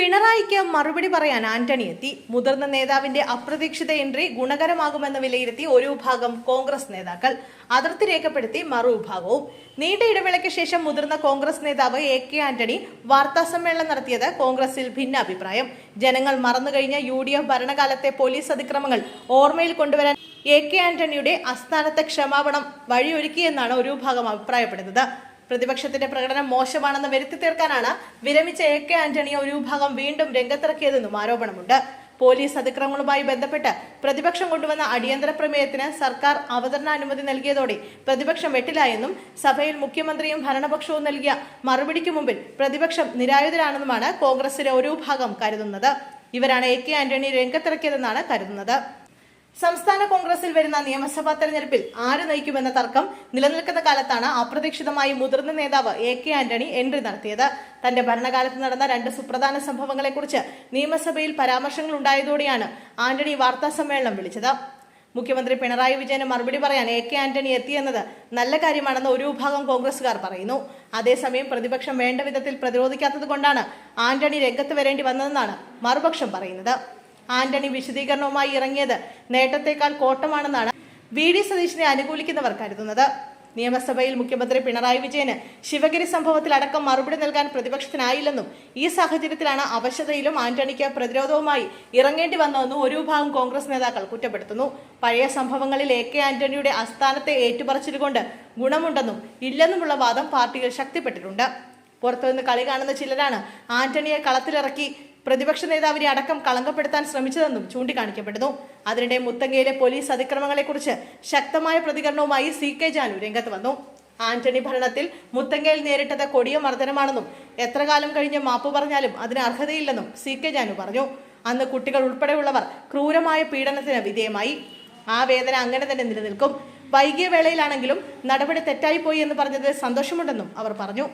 പിണറായിക്ക് മറുപടി പറയാൻ ആന്റണി എത്തി. മുതിർന്ന നേതാവിന്റെ അപ്രതീക്ഷിത എൻട്രി ഗുണകരമാകുമെന്ന് വിലയിരുത്തി ഒരു വിഭാഗം കോൺഗ്രസ് നേതാക്കൾ. അതിർത്തി രേഖപ്പെടുത്തി മറുവിഭാഗവും നീണ്ട ഇടവേളയ്ക്ക് ശേഷം മുതിർന്ന കോൺഗ്രസ് നേതാവ് എ കെ ആന്റണി വാർത്താസമ്മേളനം നടത്തിയത് കോൺഗ്രസിൽ ഭിന്നാഭിപ്രായം ജനങ്ങൾ മറന്നുകഴിഞ്ഞ യു ഡി എഫ് ഭരണകാലത്തെ പോലീസ് അതിക്രമങ്ങൾ ഓർമ്മയിൽ കൊണ്ടുവരാൻ എ കെ ആന്റണിയുടെ അസ്ഥാനത്തെ ക്ഷമാപണം വഴിയൊരുക്കിയെന്നാണ് ഒരു വിഭാഗം അഭിപ്രായപ്പെടുന്നത്. പ്രതിപക്ഷത്തിന്റെ പ്രകടനം മോശമാണെന്ന് വരുത്തി തീർക്കാനാണ് വിരമിച്ച എ കെ ആന്റണിയെ ഒരു വിഭാഗം വീണ്ടും രംഗത്തിറക്കിയതെന്നും ആരോപണമുണ്ട്. പോലീസ് അതിക്രമങ്ങളുമായി ബന്ധപ്പെട്ട് പ്രതിപക്ഷം കൊണ്ടുവന്ന അടിയന്തര പ്രമേയത്തിന് സർക്കാർ അവതരണാനുമതി നൽകിയതോടെ പ്രതിപക്ഷം വെട്ടിലായെന്നും സഭയിൽ മുഖ്യമന്ത്രിയും ഭരണപക്ഷവും നൽകിയ മറുപടിക്ക് മുമ്പിൽ പ്രതിപക്ഷം നിരായുധരാണെന്നുമാണ് കോൺഗ്രസിലെ ഒരു വിഭാഗം കരുതുന്നത്. ഇവരാണ് എ കെ ആന്റണി രംഗത്തിറക്കിയതെന്നാണ് കരുതുന്നത്. സംസ്ഥാന കോൺഗ്രസിൽ വരുന്ന നിയമസഭാ തെരഞ്ഞെടുപ്പിൽ ആര് നയിക്കുമെന്ന തർക്കം നിലനിൽക്കുന്ന കാലത്താണ് അപ്രതീക്ഷിതമായി മുതിർന്ന നേതാവ് എ കെ ആന്റണി എൻട്രി നടത്തിയത്. തന്റെ ഭരണകാലത്ത് നടന്ന രണ്ട് സുപ്രധാന സംഭവങ്ങളെക്കുറിച്ച് നിയമസഭയിൽ പരാമർശങ്ങൾ ഉണ്ടായതോടെയാണ് ആന്റണി വാർത്താ സമ്മേളനം വിളിച്ചത്. മുഖ്യമന്ത്രി പിണറായി വിജയന് മറുപടി പറയാൻ എ കെ ആന്റണി എത്തിയെന്നത് നല്ല കാര്യമാണെന്ന് ഒരു വിഭാഗം കോൺഗ്രസുകാർ പറയുന്നു. അതേസമയം പ്രതിപക്ഷം വേണ്ട വിധത്തിൽ പ്രതിരോധിക്കാത്തത് കൊണ്ടാണ് ആന്റണി രംഗത്ത് വരേണ്ടി വന്നതെന്നാണ് മറുപക്ഷം പറയുന്നത്. ആന്റണി വിശദീകരണവുമായി ഇറങ്ങിയത് നേട്ടത്തെക്കാൾ കോട്ടമാണെന്നാണ് വി ഡി സതീശിനെ അനുകൂലിക്കുന്നവർ കരുതുന്നത്. നിയമസഭയിൽ മുഖ്യമന്ത്രി പിണറായി വിജയന് ശിവഗിരി സംഭവത്തിൽ അടക്കം മറുപടി നൽകാൻ പ്രതിപക്ഷത്തിനായില്ലെന്നും ഈ സാഹചര്യത്തിലാണ് അവശതയിലും ആന്റണിക്ക് പ്രതിരോധവുമായി ഇറങ്ങേണ്ടി വന്നതെന്നും ഒരു വിഭാഗം കോൺഗ്രസ് നേതാക്കൾ കുറ്റപ്പെടുത്തുന്നു. പഴയ സംഭവങ്ങളിൽ എ കെ ആന്റണിയുടെ അസ്ഥാനത്തെ ഏറ്റുപറച്ചിലുകൊണ്ട് ഗുണമുണ്ടെന്നും ഇല്ലെന്നുമുള്ള വാദം പാർട്ടിയിൽ ശക്തിപ്പെട്ടിട്ടുണ്ട്. പുറത്തുനിന്ന് കളി കാണുന്ന ചിലരാണ് ആന്റണിയെ കളത്തിലിറക്കി പ്രതിപക്ഷ നേതാവിനെ അടക്കം കളങ്കപ്പെടുത്താൻ ശ്രമിച്ചതെന്നും ചൂണ്ടിക്കാണിക്കപ്പെടുന്നു അതിനിടെ മുത്തങ്ങയിലെ പോലീസ് അതിക്രമങ്ങളെക്കുറിച്ച് ശക്തമായ പ്രതികരണവുമായി സി കെ ജാനു രംഗത്ത് വന്നു. ആന്റണി ഭരണത്തിൽ മുത്തങ്ങയിൽ നേരിട്ടത് കൊടിയ മർദ്ദനമാണെന്നും എത്ര കാലം കഴിഞ്ഞ് മാപ്പ് പറഞ്ഞാലും അതിന് അർഹതയില്ലെന്നും സി കെ ജാനു പറഞ്ഞു. അന്ന് കുട്ടികൾ ഉൾപ്പെടെയുള്ളവർ ക്രൂരമായ പീഡനത്തിന് വിധേയമായി. ആ വേദന അങ്ങനെ തന്നെ നിലനിൽക്കും. വൈകിയ വേളയിലാണെങ്കിലും നടപടി തെറ്റായിപ്പോയി എന്ന് പറഞ്ഞത് സന്തോഷമുണ്ടെന്നും അവർ പറഞ്ഞു.